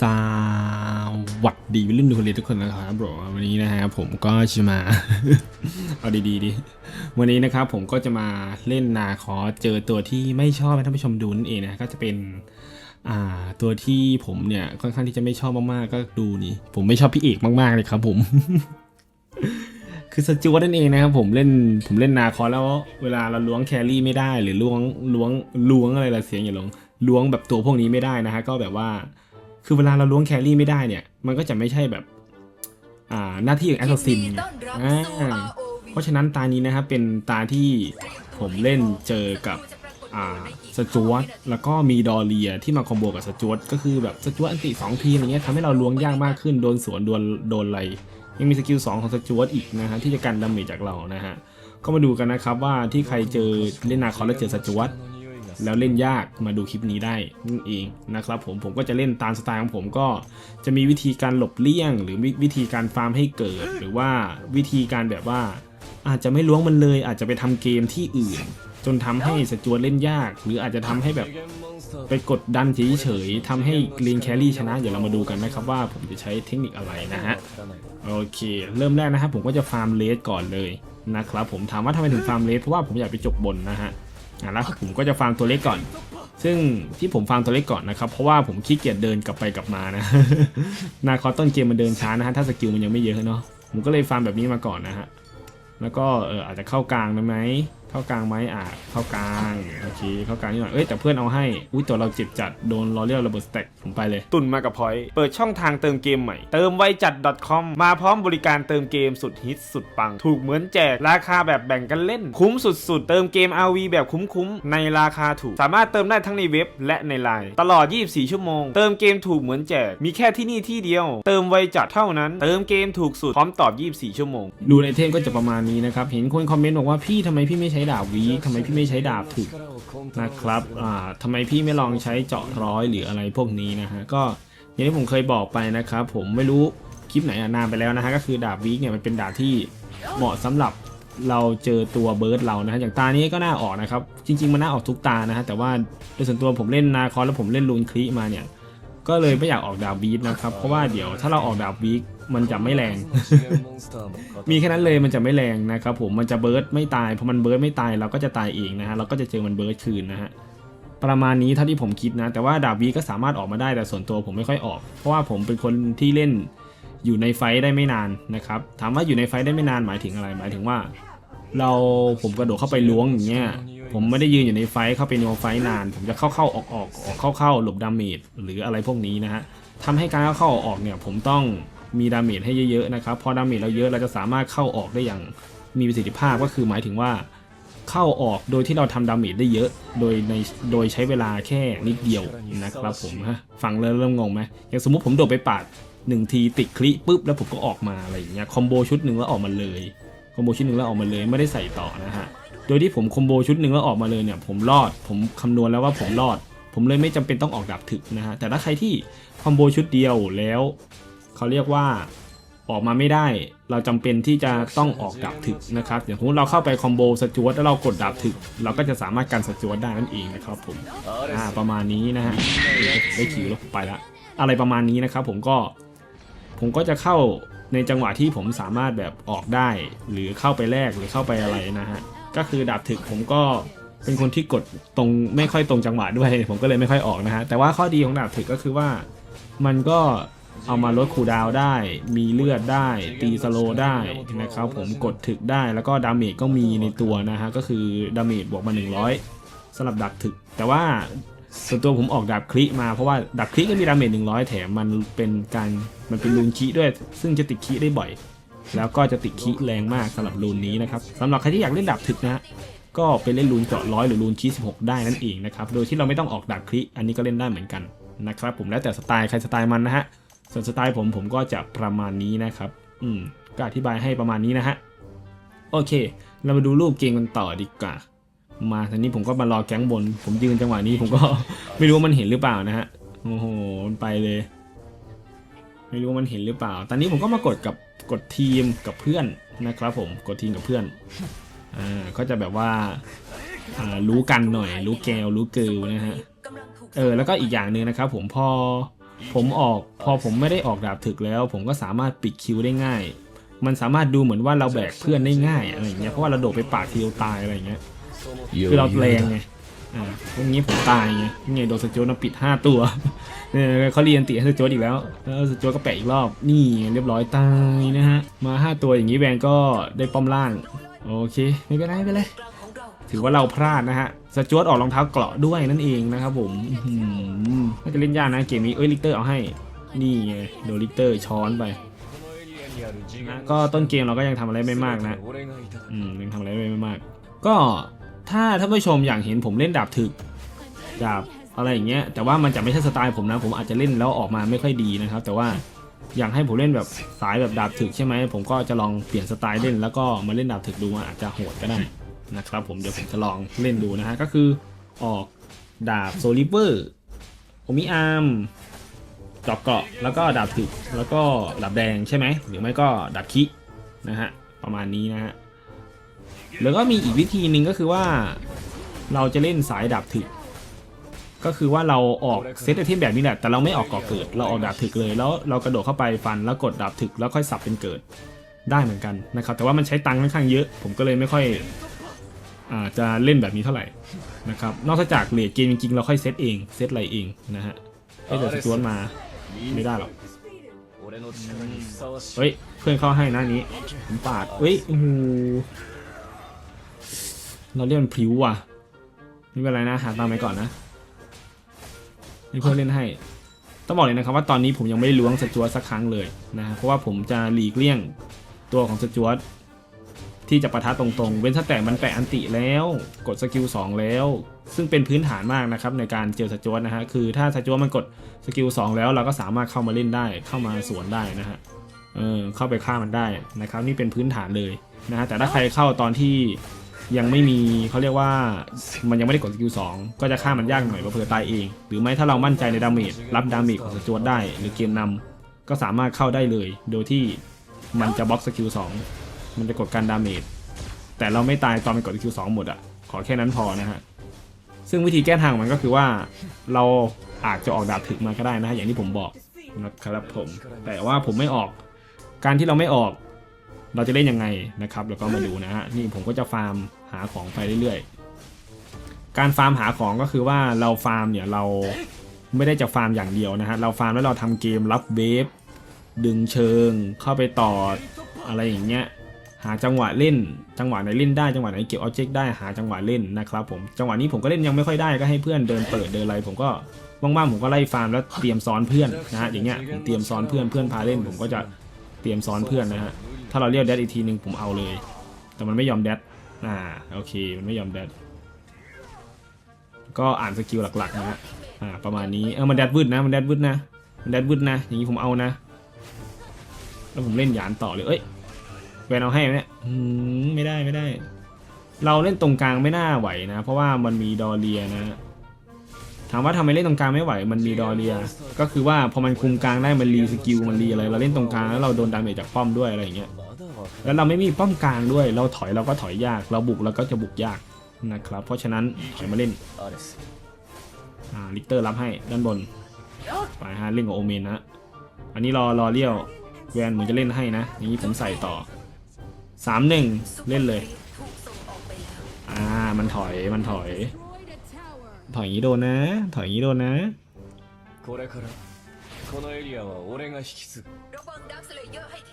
สวัสดีวิลลุ่นดูคนเรียทุกคนนะครับบรวันนี้นะฮะผมก็จะมา เอาดีๆดิวันนี้นะครับผมก็จะมาเล่นนาคอเจอตัวที่ไม่ชอบให้ท่านผู้ชมดูนั่นเองนะก็จะเป็นอ่าตัวที่ผมเนี่ยค่อนข้างที่จะไม่ชอบมากๆ ก็ดูนี่ ผมไม่ชอบพี่เอกมากๆเลยครับผม คือสจวตนั่นเองนะครับผมเล่นผมเล่นนาคอแล้วเวลาเราล้วงแครี่ไม่ได้หรือล้วงล้วงล้วงอะไรละเสียงอย่าลงล้วงแบบตัวพวกนี้ไม่ได้นะฮะก็แบบว่า คือเวลาเราล้วงแครี่ไม่ได้เนี่ย มันก็จะไม่ใช่แบบ อ่าหน้าที่ของแอสซัสซินยิดีต้อนรับอ่าสู่ ROV เพราะฉะนั้นตานี้นะครับเป็นตาที่ผมเล่นเจอกับอ่าสจวตแล้วก็มีดอเรียที่มาคอมโบกับสจวตก็คือแบบสจวตอันติสองทีอะไรเงี้ยทำให้เราล้วงยากมากขึ้นโดนสวนโดนโดนอะไรยังมีสกิล2ของสจวตอีกนะฮะที่จะกันดาเมจจากเรานะฮะก็มาดูกันนะครับว่าที่ใครเจอเล่นนาคอสแล้วเจอสจวต แล้วเล่นยากมาดูคลิปนี้ได้นั่นเองนะครับผมผมก็จะเล่นตามสไตล์ของผมก็จะมีวิธีการหลบเลี่ยง หรือวิวิธีการฟาร์มให้เกิด หรือว่าวิธีการแบบว่า อาจจะไม่ล้วงมันเลย อาจจะไปทำเกมที่อื่น จนทำให้สจวตเล่นยาก หรืออาจจะทำให้แบบไปกดดันเฉยๆทำให้เลนแครี่ชนะ เดี๋ยวเรามาดูกันนะครับว่าผมจะใช้เทคนิคอะไรนะฮะ โอเค เริ่มแรกนะครับผมก็จะฟาร์มเลสก่อนเลยนะครับผมถามว่าทำไมถึงฟาร์มเลสเพราะว่าผมอยากไปจบบนนะฮะ แล้วผมก็จะฟาร์มตัวเล็กก่อน ซึ่งที่ผมฟาร์มตัวเล็กก่อนนะครับ เพราะว่าผมขี้เกียจเดินกลับไปกลับมานะ นาคอต้นเกมมันเดินช้านะฮะ ถ้าสกิลมันยังไม่เยอะเนาะ ผมก็เลยฟาร์มแบบนี้มาก่อนนะฮะ แล้วก็เอออาจจะเข้ากลางได้ไหม เข้ากลางไหมอะเข้ากลางโอเคเข้ากลางนิดหน่อยเอ้ยแต่เพื่อนเอาให้อุ้ยตัวเราเจ็บจัดโดนล้อเลียวระเบิดสแต็กผมไปเลย ตุนมากับพอยเปิดช่องทางเติมเกมใหม่ เติมไวจัด .com มาพร้อมบริการเติมเกมสุดฮิตสุดปัง ถูกเหมือนแจกราคาแบบแบ่งกันเล่น คุ้มสุดๆ เติมเกม RV แบบคุ้มๆ ในราคาถูก สามารถเติมได้ทั้งในเว็บและในไลน์ตลอด 24 ชั่วโมง เติมเกมถูกเหมือนแจกมีแค่ที่นี่ที่เดียว เติมไวจัดเท่านั้น เติมเกมถูกสุดพร้อมตอบ 24 ชั่วโมงดูในเทมก็จะประมาณนี้นะครับเห็นคนคอมเมนต์บอกว่าพี่ทำไมพี่ไม่ใช้ดาบวีทำไมพี่ไม่ใช้ดาบถึกนะครับอ่าทำไมพี่ไม่ลองใช้เจาะร้อยหรืออะไรพวกนี้นะฮะก็อย่างที่ผมเคยบอกไปนะครับ ผมไม่รู้คลิปไหนอะนานไปแล้วนะฮะก็คือดาบวีคเนี่ยมันเป็นดาบที่เหมาะสำหรับเราเจอตัวเบิร์ดเรานะฮะอย่างตานี้ก็น่าออกนะครับ จริง ๆ มันน่าออกทุกตานะฮะแต่ว่าโดยส่วนตัวผมเล่นนาคอสแล้วผมเล่นลูนคลีมาเนี่ยก็เลยไม่อยากออกดาบวีคนะครับเพราะว่าเดี๋ยวถ้าเราออกดาบวีค มันจะไม่แรง มีแค่นั้นเลยมันจะไม่แรงนะครับผมมันจะเบิร์ดไม่ตายพอมันเบิร์ดไม่ตายเราก็จะตายเองนะฮะเราก็จะเจอมันเบิร์ดคืนนะฮะประมาณนี้เท่าที่ผมคิดนะ แต่ว่าดาบวีก็สามารถออกมาได้แต่ส่วนตัวผมไม่ค่อยออก เพราะว่าผมเป็นคนที่เล่นอยู่ในไฟได้ไม่นานนะครับถามว่าอยู่ในไฟได้ไม่นานหมายถึงอะไรหมายถึงว่า เราผมกระโดดเข้าไปล้วงอย่างเงี้ยผมไม่ได้ยืนอยู่ในไฟเข้าไปในไฟนาน ผมจะเข้าเข้าออกออกออกเข้าเข้าหลบดาเมจหรืออะไรพวกนี้นะฮะทำให้การเข้าเข้าออกออกเนี่ยผมต้อง มีดาเมจให้เยอะๆนะครับพอดาเมจเราเยอะเราจะสามารถเข้าออกได้อย่างมีประสิทธิภาพก็คือหมายถึงว่าเข้าออกโดยที่เราทำดาเมจได้เยอะ โดยในโดยใช้เวลาแค่นิดเดียวนะครับผมฮะฟังแล้วเริ่มงงไหมอย่างสมมติผมโดดไปปาดหนึ่งทีติดคลิปุ๊บแล้วผมก็ออกมาอะไรอย่างเงี้ยคอมโบชุดหนึ่งแล้วออกมาเลยคอมโบชุดหนึ่งแล้วออกมาเลยไม่ได้ใส่ต่อนะฮะโดยที่ผมคอมโบชุดหนึ่งแล้วออกมาเลยเนี่ยผมรอดผมคำนวณแล้วว่าผมรอด ผมเลยไม่จำเป็นต้องออกดาบถึกนะฮะแต่ถ้าใครที่คอมโบชุดเดียวแล้ว เขาเรียกว่าออกมาไม่ได้ เราจำเป็นที่จะต้องออกดาบถึกนะครับอย่างสมมติเราเข้าไปคอมโบสจวตแล้วเรากดดาบถึก เราก็จะสามารถกันสจวตได้นั่นเองนะครับผมอ่าประมาณนี้นะฮะได้คิวแล้วไปละอะไรประมาณนี้นะครับผมก็ผมก็จะเข้าในจังหวะที่ผมสามารถแบบออกได้ หรือเข้าไปแลกหรือเข้าไปอะไรนะฮะก็คือดาบถึกผมก็เป็นคนที่กดตรงไม่ค่อยตรงจังหวะด้วย ผมก็เลยไม่ค่อยออกนะฮะแต่ว่าข้อดีของดาบถึกก็คือว่ามันก็ เอามาลดคูดาวได้ มีเลือดได้ ตีสโลได้นะครับผมกดถึกได้แล้วก็ดาเมจก็มีในตัวนะฮะก็คือดาเมจบวกมา 100สำหรับดับถึก แต่ว่าส่วนตัวผมออกดาบคลิมาเพราะว่าดาบคลิก็มีดาเมจ100 แถมมันเป็นการมันเป็นลูนคีด้วย ซึ่งจะติดคีได้บ่อย แล้วก็จะติดคีแรงมากสำหรับลูนนี้นะครับสำหรับใครที่อยากเล่นดาบถึกนะฮะก็ไปเล่นลูนเจาะร้อยหรือลูนคี16 ได้นั่นเองนะครับโดยที่เราไม่ต้องออกดาบคลิอันนี้ก็เล่นได้เหมือนกันนะครับผมแล้วแต่สไตล์ใครสไตล์มันนะฮะ ส่วนสไตล์ผมผมก็จะประมาณนี้นะครับ อืมก็อธิบายให้ประมาณนี้นะฮะ โอเค เรามาดูรูปเกมกันต่อดีกว่า มาทีนี้ผมก็มารอแก๊งบน ผมยืนจังหวะนี้ผมก็ ไม่รู้ว่ามันเห็นหรือเปล่านะฮะ โอ้โห มันไปเลย ไม่รู้ว่ามันเห็นหรือเปล่า ตอนนี้ผมก็มากดกับกดทีมกับเพื่อนนะครับ ผม กดทีมกับเพื่อน อ่า ก็จะแบบว่า อ่า รู้กันหน่อย รู้แกว รู้เกลนะฮะ เออ แล้วก็อีกอย่างหนึ่งนะครับ ผมพอ ผมออกพอผมไม่ได้ออกดาบถึกแล้ว ผมก็สามารถปิดคิวได้ง่าย มันสามารถดูเหมือนว่าเราแบกเพื่อนได้ง่ายอะไรอย่างเงี้ยเพราะว่าเราโดดไปปาดทีเดียวตายอะไรอย่างเงี้ยคือเราแรงไงอ่าพวกนี้ผมตายไงนี่ไงโดนสจวตมาปิด 5 ตัวเนี่ยเขาเรียนตีให้สจวตอีกแล้วแล้วสจวตก็แปะอีกรอบนี่เรียบร้อยตายนะฮะมา 5 ตัวอย่างนี้แวนก็ได้ป้อมล่างโอเคไม่เป็นไรไม่เป็นไรถือว่าเราพลาดนะฮะ สจวตออกรองเท้าเกราะด้วยนั่นเองนะครับผมน่าจะเล่นยากนะเกมนี้เอ้ยลิกเตอร์เอาให้ นี่ไงโดนลิกเตอร์ช้อนไปนะก็ต้นเกมเราก็ยังทำอะไรไม่มากนะ อืมยังทำอะไรไม่มาก ก็ถ้าท่านผู้ชมอยากเห็นผมเล่นดาบถึกดาบอะไรอย่างเงี้ย แต่ว่ามันจะไม่ใช่สไตล์ผมนะ ผมอาจจะเล่นแล้วออกมาไม่ค่อยดีนะครับ แต่ว่าอยากให้ผมเล่นแบบสายแบบดาบถึกใช่ไหมผมก็จะลองเปลี่ยนสไตล์เล่นแล้วก็มาเล่นดาบถึกดูว่าอาจจะโหดก็ได้ นะครับผมเดี๋ยวผมจะลองเล่นดูนะฮะก็คือออกดาบโซลิเวอร์โอมิอาร์มดอกเกาะแล้วก็ดาบถึกแล้วก็ดาบแดงใช่ไหมหรือไม่ก็ดาบคินะฮะประมาณนี้นะฮะแล้วก็มีอีกวิธีหนึ่งก็คือว่าเราจะเล่นสายดาบถึก ก็คือว่าเราออกเซตไอเทมแบบนี้แหละแต่เราไม่ออกก่อเกิด เราออกดาบถึกเลย แล้วเรากระโดดเข้าไปฟันแล้วกดดาบถึกแล้วค่อยสับเป็นเกิดได้เหมือนกันนะครับแต่ว่ามันใช้ตังค์ค่อนข้างเยอะ ผมก็เลยไม่ค่อย จะเล่นแบบนี้เท่าไหร่นะครับนอกจากเลทเกมจริงๆเราค่อยเซตเองเซตอะไรเองนะฮะให้เดี๋ยวสวนมาไม่ได้หรอกเฮ้ยเพื่อนเข้าให้นะนี้ผมปาดเฮ้ยโอ้โหเราเรียนพริ้วว่ะไม่เป็นไรนะหาตามไปก่อนนะให้เพื่อนเล่นให้ต้องบอกเลยนะครับว่าตอนนี้ผมยังไม่ได้ล้วงสจวตสักครั้งเลยนะฮะเพราะว่าผมจะหลีกเลี่ยงตัวของสจวต ที่จะประทะตรงๆ เว้นถ้าแต่มันแปะอันติแล้วกดสกิล2แล้ว ซึ่งเป็นพื้นฐานมากนะครับในการเจอสจวตนะฮะคือถ้าสจวตมันกดสกิล2แล้วเราก็สามารถเข้ามาเล่นได้เข้ามาสวนได้นะฮะเออเข้าไปฆ่ามันได้นะครับ นี่เป็นพื้นฐานเลยนะฮะแต่ถ้าใครเข้าตอนที่ยังไม่มีเขาเรียกว่ามันยังไม่ได้กดสกิลสองก็จะฆ่ามันยากหน่อยเผื่อตายเอง หรือไม่ถ้าเรามั่นใจในดาเมจรับดาเมจของสจวตได้ หรือเกมนำก็สามารถเข้าได้เลย โดยที่มันจะบล็อกสกิลสอง มันจะกดการดาเมจแต่เราไม่ตายตอนมันกดสกิลสองหมดอะขอแค่นั้นพอนะฮะ ซึ่งวิธีแก้ทางมันก็คือว่าเราอาจจะออกดาบถึกมาก็ได้นะฮะอย่างที่ผมบอกนะครับผม แต่ว่าผมไม่ออกการที่เราไม่ออก เราจะเล่นยังไงนะครับ แล้วก็มาดูนะฮะนี่ผมก็จะฟาร์มหาของไปเรื่อยๆ การฟาร์มหาของก็คือว่าเราฟาร์มเนี่ยเราไม่ได้จะฟาร์มอย่างเดียวนะฮะเราฟาร์มแล้วเราทำเกมรับเวฟดึงเชิงเข้าไปต่ออะไรอย่างเงี้ย หาจังหวะเล่น จังหวะไหนเล่นได้จังหวะไหนเก็บออบเจกต์ได้หาจังหวะเล่นนะครับผมจังหวะนี้ผมก็เล่นยังไม่ค่อยได้ก็ให้เพื่อนเดินเปิดเดินอะไรผมก็ว่างๆผมก็ไล่ฟาร์มแล้วเตรียมซ้อนเพื่อนนะฮะอย่างเงี้ยผมเตรียมซ้อนเพื่อนเพื่อนพาเล่นผมก็จะเตรียมซ้อนเพื่อนนะฮะถ้าเราเรียกแดดอีกทีหนึ่งผมเอาเลย แต่มันไม่ยอมแดดอ่าโอเคมันไม่ยอมแดดก็อ่านสกิลหลักๆนะฮะอ่าประมาณนี้เออมันแดดวืดนะมันแดดวืดนะมันแดดวืดนะอย่างนี้ผมเอานะ แล้วผมเล่นหยานต่อเลยเอ้ย แวนเอาให้ไหมเนี่ยอืมไม่ได้ไม่ได้ เราเล่นตรงกลางไม่น่าไหวนะ เพราะว่ามันมีดอเรียนะถามว่าทำไมเล่นตรงกลางไม่ไหว มันมีดอเรีย ก็คือว่าพอมันคุมกลางได้มันรีสกิลมันรีอะไร เราเล่นตรงกลางแล้วเราโดนดาเมจจากป้อมด้วยอะไรอย่างเงี้ย แล้วเราไม่มีป้อมกลางด้วย เราถอยเราก็ถอยยาก เราบุกเราก็จะบุกยากนะครับ เพราะฉะนั้นถอยมาเล่น อ่าลิกเตอร์รับให้ด้านบน ไปฮะเล่นกับโอเมนนะ อันนี้รอรอเลี้ยวแวนเหมือนจะเล่นให้นะ อย่างนี้ผมใส่ต่อ สามหนึ่งเล่นเลยอ่ามันถอยมันถอย ถอยอย่งนี้โดนนะ ถอยอย่งนี้โดนนะ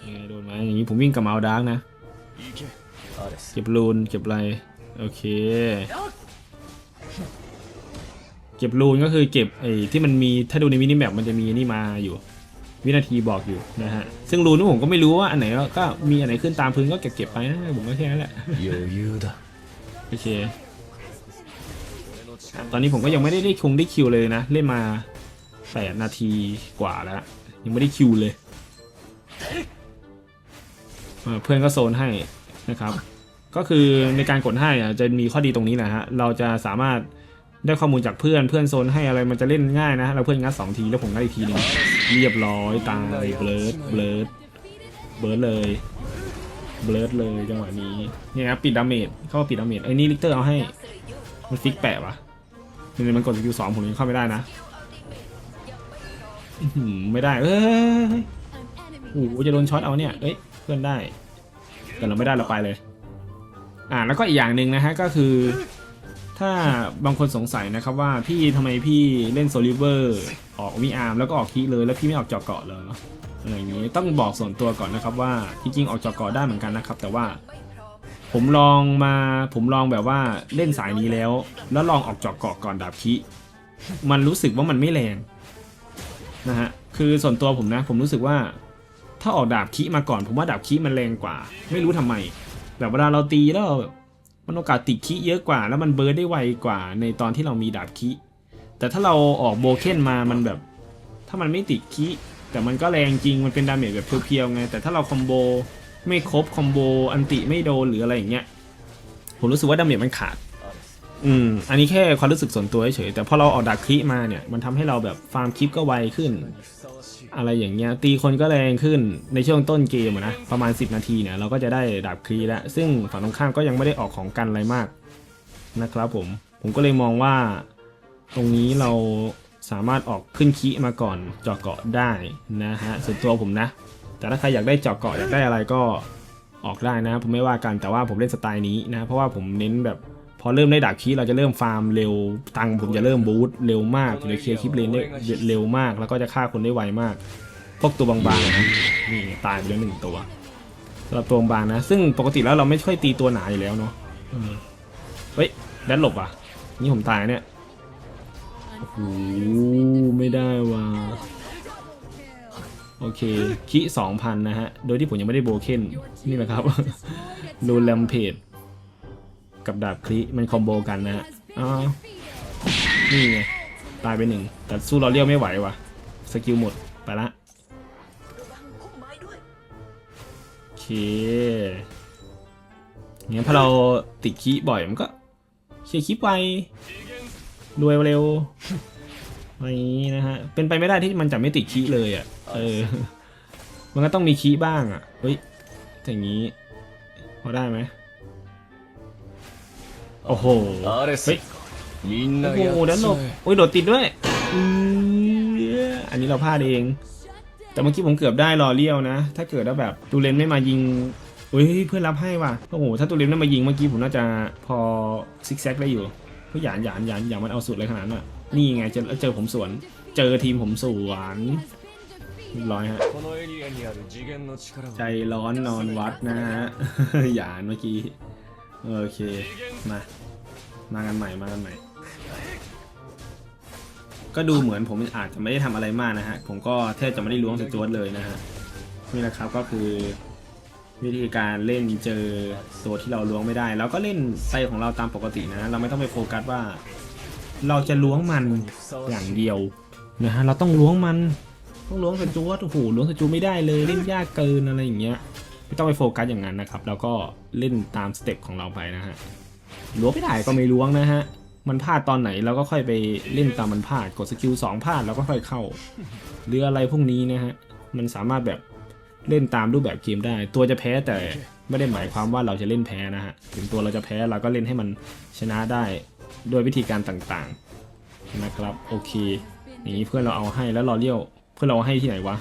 ยังไงโดนไหมอย่างนี้ผมวิ่งกับเมาดังนะเก็บรูนเก็บอะไรโอเค เก็บรูนก็คือเก็บไอ้ที่มันมีถ้าดูในมินิแมปมันจะมีนี่มาอยู่ วินาทีบอกอยู่นะฮะ ซึ่งรูนี่ผมก็ไม่รู้ว่าอันไหนก็มีอันไหนขึ้นตามพื้นก็เก็บเก็บไปนะผมก็แค่นั้นแหละโอเค ตอนนี้ผมก็ยังไม่ได้ได้คงได้คิวเลยนะ เล่นมาแปดนาทีกว่าแล้ว ยังไม่ได้คิวเลย เพื่อนก็โซนให้นะครับ ก็คือในการกดให้จะมีข้อดีตรงนี้นะฮะ เราจะสามารถ ได้ข้อมูลจากเพื่อนเพื่อนโซนให้อะไรมันจะเล่นง่ายนะ เราเพื่อนงัดสองทีแล้วผมงัดอีกทีหนึงเรียบร้อยตายเบลิร์ดเบลิร์ดเบิร์ดเลยเบลิร์ดเลยจังหวะนี้เนี่ยครับปิดดาเมจเข้ามาปิดดาเมจไอ้นี่ลิกเตอร์เอาให้มันฟิกแปะวะมันมันกดสกิลสองผมยังเข้าไม่ได้นะไม่ได้เอ้ยโอ้โหจะโดนช็อตเอาเนี่ยเอ้ยเพื่อนได้ แต่เราไม่ได้เราไปเลย อ่าแล้วก็อีกอย่างหนึ่งนะฮะก็คือ ถ้าบางคนสงสัยนะครับว่าพี่ทำไมพี่เล่นโซลิเวอร์ออกวีอาร์มแล้วก็ออกคีเลยแล้วพี่ไม่ออกจอเกาะเลยอะไรอย่างนี้ต้องบอกส่วนตัวก่อนนะครับว่าจริงๆออกจอเกาะได้เหมือนกันนะครับ แต่ว่าผมลองมาผมลองแบบว่าเล่นสายนี้แล้ว แล้วลองออกจอกเกาะก่อนดาบคิมันรู้สึกว่ามันไม่แรงนะฮะคือส่วนตัวผมนะ ผมรู้สึกว่า ถ้าออกดาบคิมาก่อน ผมว่าดาบคิมันแรงกว่า ไม่รู้ทำไม แบบเวลาเราตีแล้วแบบ มันโอกาสติดคิเยอะกว่า แล้วมันเบิร์ดได้ไวกว่าในตอนที่เรามีดาบคิแต่ถ้าเราออกโบเคนมามันแบบ ถ้ามันไม่ติดคิแต่มันก็แรงจริงมันเป็นดาเมจแบบเพียวๆไงแต่ถ้าเราคอมโบไม่ครบคอมโบอันติไม่โดนหรืออะไรอย่างเงี้ยผมรู้สึกว่าดาเมจมันขาดอืมอันนี้แค่ความรู้สึกส่วนตัวเฉยแต่พอเราออกดาบคลิมาเนี่ยมันทำให้เราแบบฟาร์มคลิปก็ไวขึ้น อะไรอย่างเงี้ยตีคนก็แรงขึ้นในช่วงต้นเกมอะนะประมาณ 10 นาทีเนี่ยเราก็จะได้ดาบคลีแล้ว ซึ่งฝั่งตรงข้ามก็ยังไม่ได้ออกของกันอะไรมากนะครับผมผมก็เลยมองว่าตรงนี้เราสามารถออกขึ้นคีมาก่อนเจาะเกาะได้นะฮะส่วนตัวผมนะ แต่ถ้าใครอยากได้เจาะเกาะอยากได้อะไรก็ออกได้นะผมไม่ว่ากันแต่ว่าผมเล่นสไตล์นี้นะเพราะว่าผมเน้นแบบ พอเริ่มได้ดาบคีเราจะเริ่มฟาร์มเร็วตังค์ผมจะเริ่มบูทเร็วมากจะเคลียร์คลิปเลนได้เร็วมาก แล้วก็จะฆ่าคนได้ไวมาก พวกตัวบางๆนะนี่ตายไปแล้วหนึ่งตัวสำหรับตัวบางๆนะ ซึ่งปกติแล้วเราไม่ค่อยตีตัวหนาอยู่แล้วเนาะเออเฮ้ยแดนหลบอะ นี่ผมตายเนี่ยโอ้โหไม่ได้ว่ะโอเคคิสองพันนะฮะ โดยที่ผมยังไม่ได้โบเคนนี่แหละครับ โดนแลมเพจ กับดาบคลิมันคอมโบกันนะฮะอ้าวนี่ไงตายไปหนึ่งแต่สู้เราเรียวไม่ไหวว่ะสกิลหมดไปละระวังพุ่มไม้ด้วยโอเคงั้นพอเราติดคีบ่อยมันก็เคลียร์คีย์ไวรวยเร็วอะไรนี้นะฮะเป็นไปไม่ได้ที่มันจะไม่ติดคีเลยอะเออ มันก็ต้องมีคีย์บ้างอะเฮ้ยอย่างนี้พอได้ไหม โอ้โห あれさ เฮ้ย みんな โอ้ や โห っ ด้านหลบ ちゃえ โอ้ยโดดติดด้วยอืออันนี้เราพลาดเอง แต่เมื่อกี้ผมเกือบได้รอเลี้ยวนะ ถ้าเกิดว่าแบบตูเลนไม่มายิงอุ้ยเพื่อนรับให้ว่ะ โอ้โห ถ้าตูเลนไม่มายิงเมื่อกี้ผมน่าจะพอซิกแซกได้อยู่เพราะหยานหยานหยานหยานมันเอาสุดเลยขนาดนั้นอ่ะ นี่ไงเจอเจอผมสวน เจอทีมผมสวนเรียบร้อยฮะ このエリアにある次元の力 ใจ は ร้อนนอนวัดนะฮะ หยานเมื่อกี้ โอเค มา มากันใหม่ มากันใหม่ ก็ดูเหมือนผมอาจจะไม่ได้ทำอะไรมากนะฮะ ผมก็แทบจะไม่ได้ล้วงสจวดเลยนะฮะ นี่แหละครับก็คือวิธีการเล่นเจอตัวที่เราล้วงไม่ได้ แล้วก็เล่นไซของเราตามปกตินะ เราไม่ต้องไปโฟกัสว่า เราจะล้วงมันอย่างเดียวนะฮะ เราต้องล้วงมัน ต้องล้วงสจวดโอ้โหล้วงสจวดไม่ได้เลย เล่นยากเกินอะไรอย่างเงี้ย ไม่ต้องไปโฟกัสอย่างนั้นนะครับ แล้วก็เล่นตามสเต็ปของเราไปนะฮะล้วงไม่ได้ก็ไม่ล้วงนะฮะ มันพลาดตอนไหนเราก็ค่อยไปเล่นตามมันพลาด กดสกิลสองพลาดแล้วก็ค่อยเข้า หรืออะไรพวกนี้นะฮะ มันสามารถแบบเล่นตามรูปแบบเกมได้ ตัวจะแพ้แต่ไม่ได้หมายความว่าเราจะเล่นแพ้นะฮะ ถึงตัวเราจะแพ้เราก็เล่นให้มันชนะได้โดยวิธีการต่างๆนะครับโอเคอย่างนี้เพื่อนเราเอาให้แล้วรอเลี้ยวเพื่อนเราเอาให้ที่ไหนวะ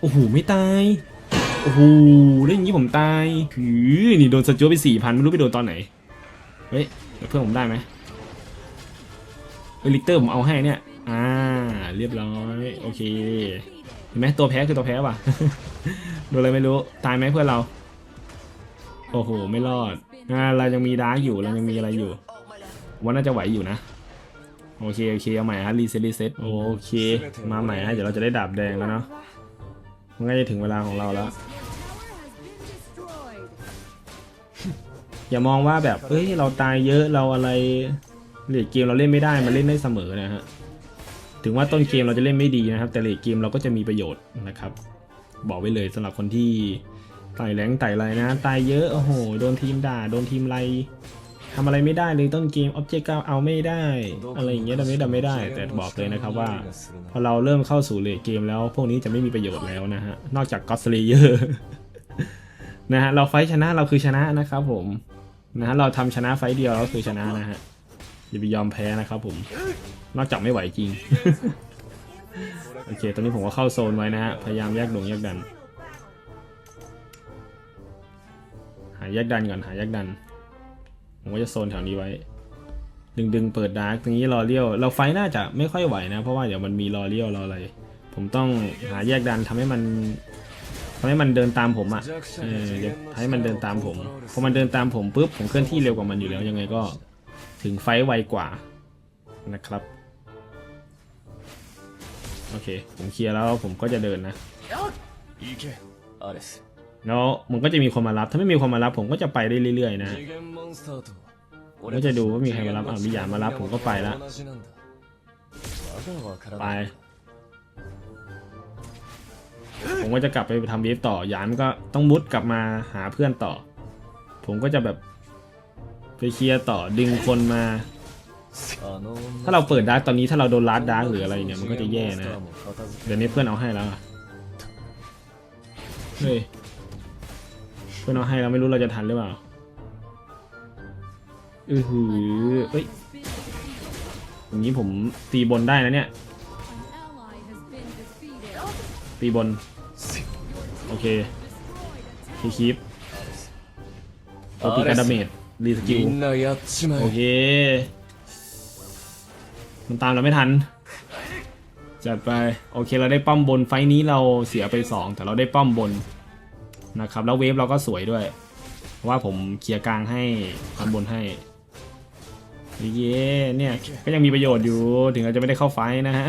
โอ้โหไม่ตาย โอ้โหแล้อย่างนี้ผมตายหือนี่โดนสจวไปสี่พันไม่รู้ไปโดนตอนไหน เฮ้ยเพื่อนผมได้ไหมเอลิกเตอร์ผมเอาให้เนี่ย อ่า เรียบร้อย โอเค เห็นไหมตัวแพ้คือตัวแพ้ว่ะ โดนอะไรไม่รู้ ตายไหมเพื่อนเรา โอ้โห ไม่รอดอ่าเรายังมีดาร์กอยู่ เรายังมีอะไรอยู่วว่าน่าจะไหวอยู่นะ โอเค โอเค เอาใหม่ฮะ รีเซ็ตรีเซ็ตโอเค มาใหม่ฮะ เดี๋ยวเราจะได้ดาบแดงแล้วเนาะ มันก็จะถึงเวลาของเราแล้ว อย่ามองว่าแบบเอ้ยเราตายเยอะเราอะไรเลดเกมเราเล่นไม่ได้มันเล่นได้เสมอนะฮะถึงว่าต้นเกมเราจะเล่นไม่ดีนะครับ แต่เลดเกมเราก็จะมีประโยชน์นะครับ บอกไว้เลยสำหรับคนที่ไต่แรงไต่ไรนะตายเยอะโอ้โหโดนทีมด่าโดนทีมไล่ ทำอะไรไม่ได้เลยต้นเกมออบเจกต์ก็เอาไม่ได้ อะไรอย่างเงี้ยทำไม่ได้ไม่ได้ แต่บอกเลยนะครับว่า พอเราเริ่มเข้าสู่เลทเกมแล้ว พวกนี้จะไม่มีประโยชน์แล้วนะฮะ นอกจากก็ s เลเยอร์นะฮะเราไฟท์ชนะเราคือชนะนะครับผมนะฮะเราทำชนะไฟท์เดียวเราคือชนะนะฮะอย่าไปยอมแพ้นะครับผม นอกจากไม่ไหวจริงこれโอเค ตอนนี้ผมก็เข้าโซนไว้นะฮะ พยายามแยกดงแยกดัน หาแยกดันก่อน หาแยกดัน ผมก็จะโซนแถวนี้ไว้ ดึงดึงเปิดดาร์กตรงนี้รอเลี้ยว เราไฟน่าจะไม่ค่อยไหวนะ เพราะว่าเดี๋ยวมันมีรอเลี้ยวรออะไร ผมต้องหาแยกดันทำให้มันทำให้มันเดินตามผมอะเออเดี๋ยวให้มันเดินตามผมพอมันเดินตามผมปุ๊บผมเคลื่อนที่เร็วกว่ามันอยู่แล้วยังไงก็ถึงไฟไวกว่านะครับโอเค ผมเคลียร์แล้วผมก็จะเดินนะ แล้วมันก็จะมีคนมารับ ถ้าไม่มีคนมารับผมก็จะไปได้เรื่อยๆนะผมก็จะดูว่ามีใครมารับอะมิยามารับผมก็ไปละไป ผมก็จะกลับไปทำเวฟต่อยานก็ต้องมุดกลับมาหาเพื่อนต่อ ผมก็จะแบบไปเคลียร์ต่อดึงคนมา ถ้าเราเปิดดาร์ตอนนี้ถ้าเราโดนลัดดาร์หรืออะไรเนี่ยมันก็จะแย่นะ เดี๋ยวนี้เพื่อนเอาให้แล้วเฮ้ย เพื่อนเอาให้เราไม่รู้เราจะทันหรือเปล่าอือหือเฮ้ยอย่างนี้ผมตีบนได้นะเนี่ย ตีบน โอเคคีคีฟปกตีการดาเมจรีสกิลโอเค มันตามเราไม่ทัน จัดไป โอเคเราได้ป้อมบนไฟนี้เราเสียไป 2 แต่เราได้ป้อมบน นะครับแล้วเวฟเราก็สวยด้วยเพราะว่าผมเคลียร์กลางให้ทำบนให้เย้เนี่ยก็ยังมีประโยชน์อยู่ถึงเราจะไม่ได้เข้าไฟนะฮะ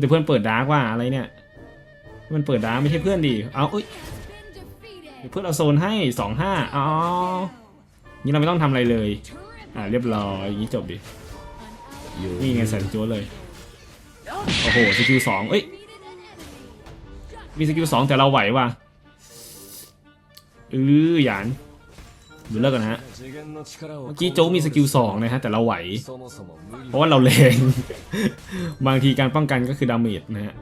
แต่เพื่อนเปิดดาร์กว่าอะไรเนี่ย มันเปิดดาร์กไม่ใช่เพื่อนดิเอาเอ้ยเดี๋ยวเพื่อนเราโซนให้สองห้าอ๋อนี่เราไม่ต้องทำอะไรเลย อ่าเรียบร้อยอย่างนี้จบดินี่ไงใส่จัวเลย โอ้โหสกิลสองเอ้ยมีสกิลสองแต่เราไหวว่ะ เออหยานดูเลิกกันนะฮะ เมื่อกี้โจ้มีสกิลสองนะฮะ แต่เราไหว เพราะว่าเราแรง บางทีการป้องกันก็คือดาเมจนะฮะ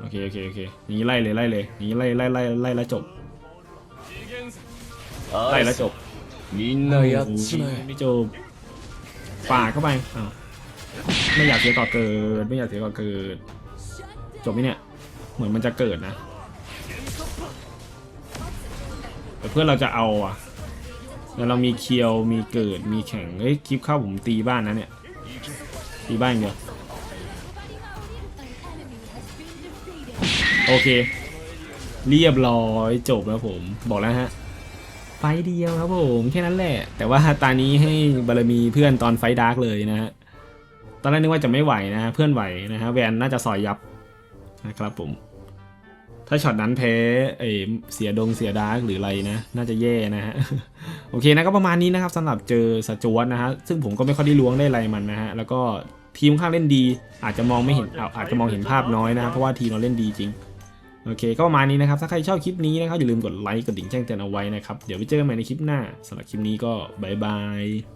โอเค โอเค โอเค อย่างนี้ไล่เลย ไล่เลย อย่างนี้ไล่ ไล่ ไล่ ไล่แล้วจบ ไล่แล้วจบไม่จบป่าเข้าไปอ้าวไม่อยากเสียก่อเกิด ไม่อยากเสียก่อเกิด จบไหมเนี่ย เหมือนมันจะเกิดนะแต่เพื่อนเราจะเอาอะแล้วเรามีเคียวมีเกิดมีแข่งเฮ้ยคลิปเข้าผมตีบ้านนะเนี่ยตีบ้านอย่างเดียวโอเค เรียบร้อยจบแล้วผมบอกแล้วฮะไฟเดียวครับผมแค่นั้นแหละ แต่ว่าตานี้ให้บารมีเพื่อนตอนไฟดาร์กเลยนะฮะตอนแรกนึกว่าจะไม่ไหวนะฮะเพื่อนไหวนะฮะแวนน่าจะซอยยับนะครับผม ถ้าช็อตนั้นแพ้เอเสียดงเสียดาร์กหรืออะไรนะ น่าจะแย่นะฮะ โอเคนะก็ประมาณนี้นะครับสำหรับเจอสจวตนะฮะ ซึ่งผมก็ไม่ค่อยได้ล้วงได้อะไรมันนะฮะ แล้วก็ทีมข้างเล่นดี อาจจะมองไม่เห็นอาอาจจะมองเห็นภาพน้อยนะเพราะว่าทีมเราเล่นดีจริง โอเค ก็ประมาณนี้นะครับ ถ้าใครชอบคลิปนี้นะครับอย่าลืมกดไลค์กดดิ่งแจ้งเตือนเอาไว้นะครับ เดี๋ยวไปเจอกันใหม่ในคลิปหน้าสำหรับคลิปนี้ก็บายบาย